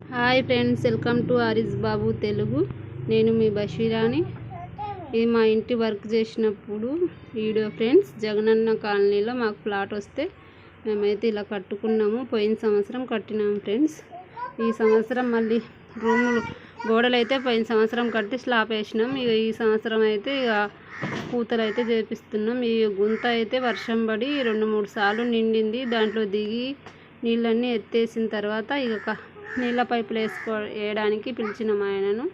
Hi friends welcome to Ariz Babu Telugu నేను మీ బషీరాని. ఇది మా ఇంటి వర్క్ చేసినప్పుడు వీడియో ఫ్రెండ్స్ జగనన్న కాలనీలో మాకు ప్లాట్ వస్తే మేమైతే ఇలా కట్టుకున్నాము. పోయిన సంవత్సరం కట్టినాము ఫ్రెండ్స్ ఈ సంవత్సరం మళ్ళీ రూములు గోడలు అయితే పోయిన సంవత్సరం కట్టి స్లాబ్ వేసినాం. ఇక ఈ సంవత్సరం అయితే ఇక పూతలు అయితే చేపిస్తున్నాం. ఈ గుంత అయితే వర్షం పడి రెండు మూడు సార్లు నిండింది. దాంట్లో దిగి నీళ్ళన్నీ ఎత్తేసిన తర్వాత ఇక నీళ్ళ పైపులు వేసుకో వేయడానికి పిలిచినాం ఆయనను.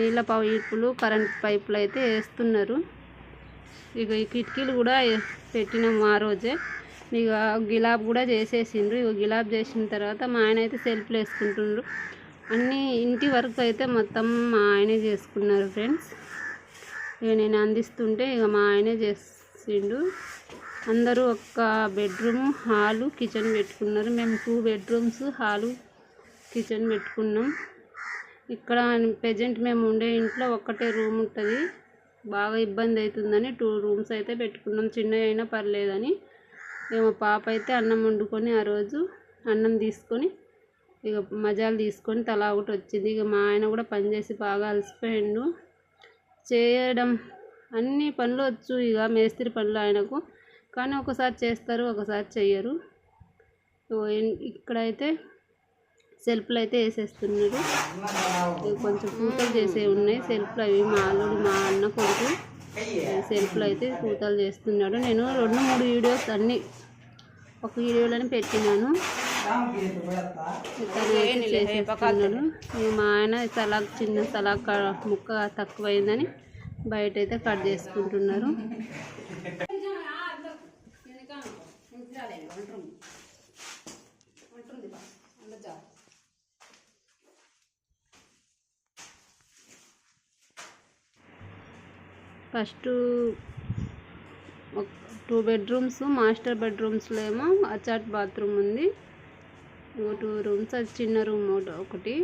నీళ్ళ పైపులు కరెంట్ పైపులు అయితే వేస్తున్నారు. ఇక ఈ కిటికీలు కూడా పెట్టినాం ఆ రోజే. ఇక గిలాబ్ కూడా చేసేసిండ్రు. ఇక గిలాబ్ చేసిన తర్వాత మా ఆయన అయితే సెల్ఫ్లు వేసుకుంటుండ్రు. అన్నీ ఇంటి వరకు అయితే మొత్తం మా ఆయనే చేసుకున్నారు ఫ్రెండ్స్. ఇక నేను అందిస్తుంటే ఇక మా ఆయనే చేసిండు. అందరూ ఒక్క బెడ్రూమ్ హాలు కిచెన్ పెట్టుకున్నారు. మేము టూ బెడ్రూమ్స్ హాలు కిచెన్ పెట్టుకున్నాం. ఇక్కడ ప్రజెంట్ మేము ఉండే ఇంట్లో ఒక్కటే రూమ్ ఉంటుంది. బాగా ఇబ్బంది అవుతుందని టూ రూమ్స్ అయితే పెట్టుకున్నాం. చిన్నవి అయినా పర్లేదని. మేము పాప అయితే అన్నం వండుకొని ఆ రోజు అన్నం తీసుకొని ఇక మజాలు తీసుకొని తలా ఒకటి వచ్చింది. ఇక మా ఆయన కూడా పనిచేసి బాగా అలసిపోయిండు. చేయడం అన్ని పనులు వచ్చు ఇక మేస్త్రి పనులు ఆయనకు. కానీ ఒకసారి చేస్తారు ఒకసారి చెయ్యరు. ఇక్కడైతే సెల్ఫ్లు అయితే వేసేస్తున్నారు. ఇవి కొంచెం పూతలు చేసేవి ఉన్నాయి. సెల్ఫ్లు అవి మా అల్లుడు మా అన్న కొడుకు సెల్ఫ్లు అయితే పూతలు చేస్తున్నాడు. నేను రెండు మూడు వీడియోస్ అన్నీ ఒక వీడియోలోనే పెట్టినాను. చేసేస్తున్నాడు. మా ఆయన సలాక్ చిన్న సలాక్ ముక్క తక్కువైందని బయట అయితే కట్ చేసుకుంటున్నారు. ఫస్ట్ టూ బెడ్రూమ్స్ మాస్టర్ బెడ్రూమ్స్లో ఏమో అటాచ్ బాత్రూమ్ ఉంది. ఇంకో టూ రూమ్స్ అది చిన్న రూమ్ ఒకటి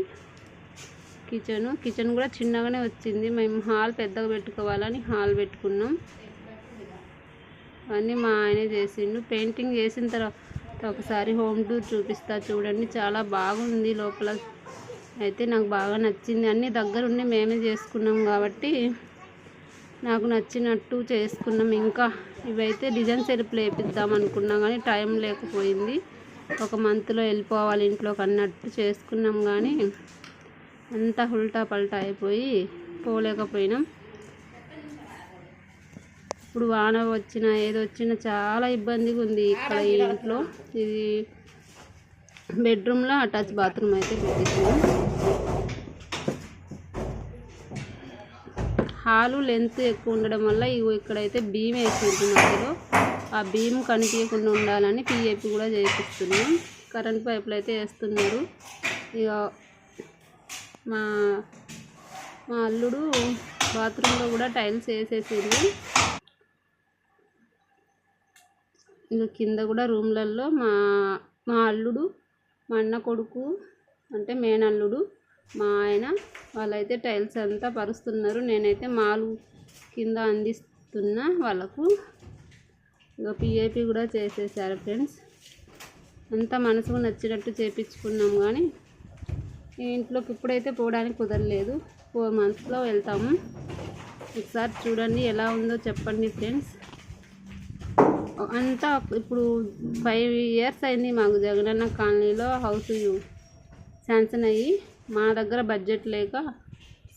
కిచెన్ కిచెన్ కూడా చిన్నగానే వచ్చింది. మేము హాల్ పెద్దగా పెట్టుకోవాలని హాల్ పెట్టుకున్నాం. అవన్నీ మా ఆయనే చేసిండు. పెయింటింగ్ చేసిన తర్వాత ఒకసారి హోమ్ టూర్ చూపిస్తా చూడండి. చాలా బాగుంది లోపల. అయితే నాకు బాగా నచ్చింది. అన్నీ దగ్గరుండి మేమే చేసుకున్నాం కాబట్టి నాకు నచ్చినట్టు చేసుకున్నాం. ఇంకా ఇవైతే డిజైన్ సెల్ఫ్లు వేపిద్దాం అనుకున్నాం కానీ టైం లేకపోయింది. ఒక మంత్లో వెళ్ళిపోవాలి ఇంట్లోకి అన్నట్టు చేసుకున్నాం కానీ అంతా ఉల్టా పల్టా అయిపోయి పోలేకపోయినాం. ఇప్పుడు వాన వచ్చినా ఏదో వచ్చినా చాలా ఇబ్బందిగా ఉంది ఇక్కడ ఈ ఇంట్లో. ఇది బెడ్రూమ్లో అటాచ్ బాత్రూమ్ అయితే పెట్టేసాను హాలు లెంత్ ఎక్కువ ఉండడం వల్ల ఇగో ఇక్కడైతే బీమ్ వేసింది మధ్యలో. ఆ బీమ్ కనిపించకుండా ఉండాలని పిఏపి కూడా చేపిస్తున్నాం. కరెంట్ పైపులు అయితే వేస్తున్నారు. ఇక మా మా అల్లుడు బాత్రూంలో కూడా టైల్స్ వేసేసింది ఇక కింద కూడా రూమ్లలో మా మా అల్లుడు మా అన్న కొడుకు అంటే మేనల్లుడు మా ఆయన వాళ్ళైతే టైల్స్ అంతా పరుస్తున్నారు. నేనైతే మాలు కింద అందిస్తున్నా వాళ్ళకు ఇక పిఏపి కూడా చేసేసారు ఫ్రెండ్స్. అంతా మనసుకు నచ్చినట్టు చేపించుకున్నాం కానీ ఇంట్లోకి ఇప్పుడైతే పోవడానికి కుదరలేదు. ఫోర్ మంత్స్లో వెళ్తాము. ఒకసారి చూడండి ఎలా ఉందో చెప్పండి ఫ్రెండ్స్. అంతా ఇప్పుడు ఫైవ్ ఇయర్స్ అయింది మాకు జగనన్న కాలనీలో హౌస్ శాంక్షన్ అయ్యి. మా దగ్గర బడ్జెట్ లేక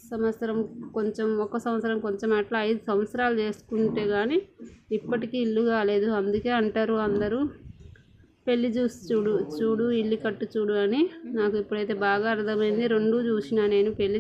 సంవత్సరం కొంచెం ఒక సంవత్సరం కొంచెం అట్లా ఐదు సంవత్సరాలు చేసుకుంటే కానీ ఇప్పటికీ ఇల్లు కాలేదు. అందుకే అంటారు అందరూ పెళ్ళి చూసి చూడు చూడు ఇల్లు కట్టు చూడు అని. నాకు ఇప్పుడైతే బాగా అర్థమైంది. రెండు చూసిన నేను పెళ్ళి